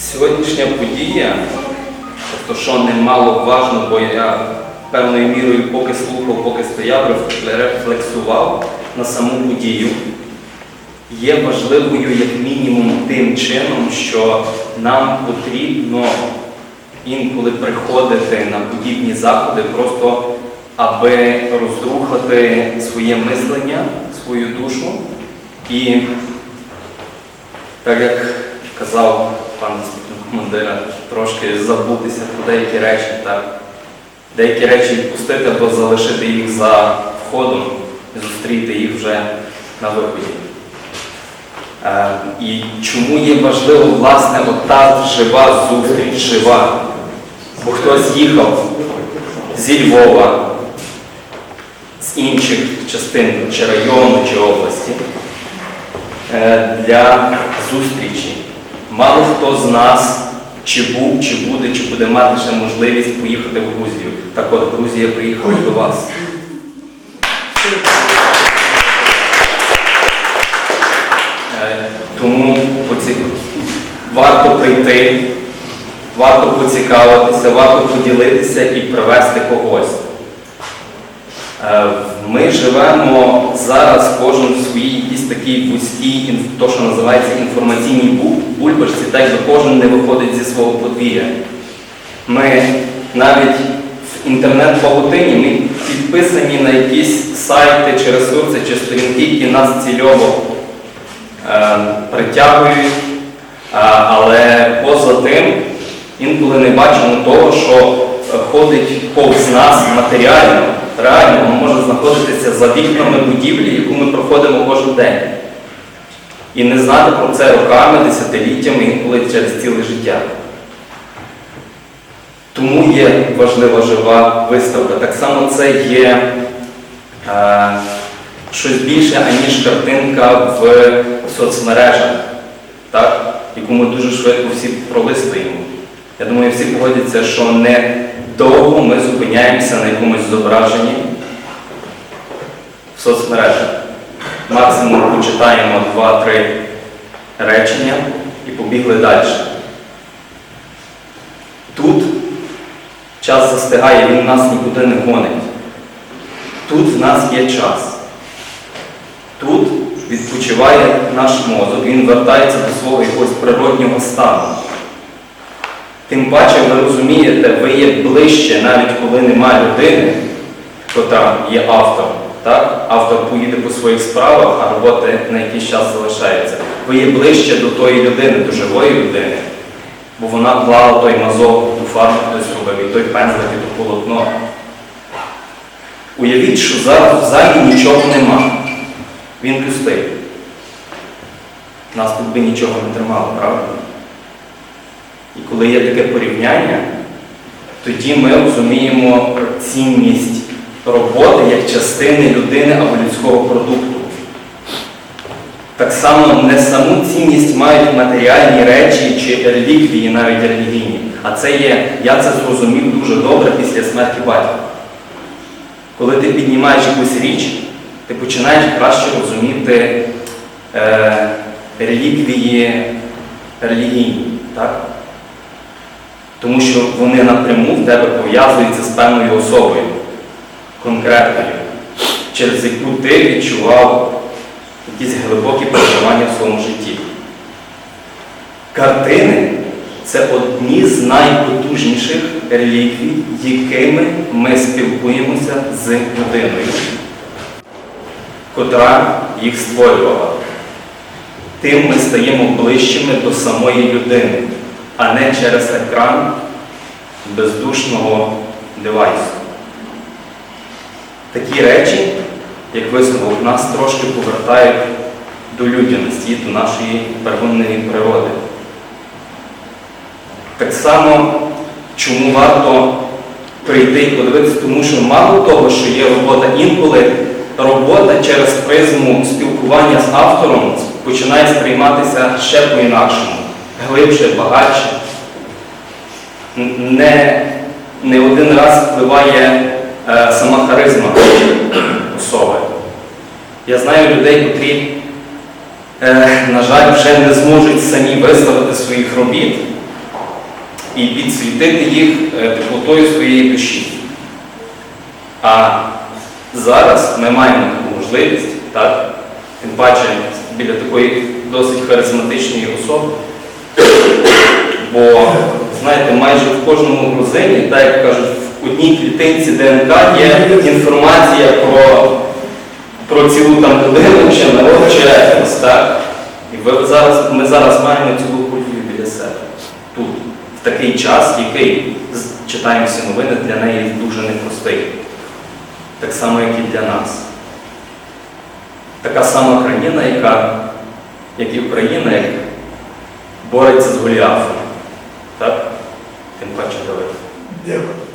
Сьогоднішня подія, тобто що немало важно, бо я певною мірою поки слухав, поки стояв, рефлексував на саму подію, є важливою як мінімум тим чином, що нам потрібно інколи приходити на подібні заходи, просто аби розрухати своє мислення, свою душу. І так як казав пан заступник командира, трошки забутися про деякі речі, так? Деякі речі відпустити або залишити їх за входом і зустріти їх вже на виході. Е, і чому є важливо, власне, ота жива зустріч, жива. Бо хтось їхав зі Львова, з інших частин чи району, чи області е, для зустрічі. Мало хто з нас чи був, чи буде, чи буде мати ще можливість поїхати в Грузію. Так от Грузія приїхала до вас. Е, Тому варто прийти, варто поцікавитися, варто поділитися і привести когось. Е, Ми живемо зараз кожен в своїй якійсь такій вузькій, то, що називається інформаційній бульбашці, так якби кожен не виходить зі свого подвір'я. Ми навіть в інтернет-павутині ми підписані на якісь сайти чи ресурси, чи сторінки, які нас цільово е, притягують, Е, але поза тим інколи не бачимо того, що ходить повз нас матеріально, реально може знаходитися за вікнами будівлі, яку ми проходимо кожен день. І не знати про це роками, десятиліттями, інколи через ціле життя. Тому є важлива жива виставка. Так само це є е, щось більше, аніж картинка в соцмережах, так? яку ми дуже швидко всі пролистуємо. Я думаю, всі погодяться, що не довго ми зупиняємося на якомусь зображенні в соцмережах. Максимум почитаємо 2-3 речення і побігли далі. Тут час застигає, він нас нікуди не гонить. Тут в нас є час. Тут відпочиває наш мозок, він вертається до свого якогось природнього стану. Тим паче, ви розумієте, ви є ближче, навіть коли немає людини, котра є автором. Так? Автор поїде по своїх справах, а роботи на якийсь час залишається. Ви є ближче до тої людини, до живої людини, бо вона клала той мазок, ту фарбу хтось робив, і той пензлик, і то полотно. Уявіть, що зараз в залі нічого нема. Він пустий. Нас тут би нічого не тримало, правда? І коли є таке порівняння, тоді ми розуміємо цінність роботи як частини людини або людського продукту. Так само не саму цінність мають матеріальні речі чи реліквії, навіть релігійні. А це є, я це зрозумів дуже добре після смерті батька. Коли ти піднімаєш якусь річ, ти починаєш краще розуміти е, реліквії релігійні. Так? Тому що вони напряму в тебе пов'язуються з певною особою, конкретною, через яку ти відчував якісь глибокі переживання в своєму житті. Картини це одні з найпотужніших реліквій, якими ми спілкуємося з людиною, котра їх створювала. Тим ми стаємо ближчими до самої людини, а не через екран бездушного девайсу. Такі речі, як висновок, нас трошки повертають до людяності, до нашої первинної природи. Так само, чому варто прийти і подивитися, тому що мало того, що є робота інколи, робота через призму спілкування з автором починає сприйматися ще по-інакшому, глибше, багатше. Не, не один раз впливає е, сама харизма особи. Я знаю людей, котрі, е, на жаль, вже не зможуть самі виставити своїх робіт, і підсвітити їх теплотою своєї душі. А зараз ми маємо таку можливість, так? тим паче біля такої досить харизматичної особи. Бо, знаєте, майже в кожному грузині, так як кажуть, в одній клітинці ДНК є інформація про, про цілу там людину чи народ чи етнос, так? І ви зараз, ми зараз маємо цілу культуру біля себе. Тут, в такий час, який читаємо всі новини, для неї дуже непростий. Так само, як і для нас. Така сама країна, яка, як і Україна, як бореться з Голіафом. Так? Тим паче Давид. Дякую.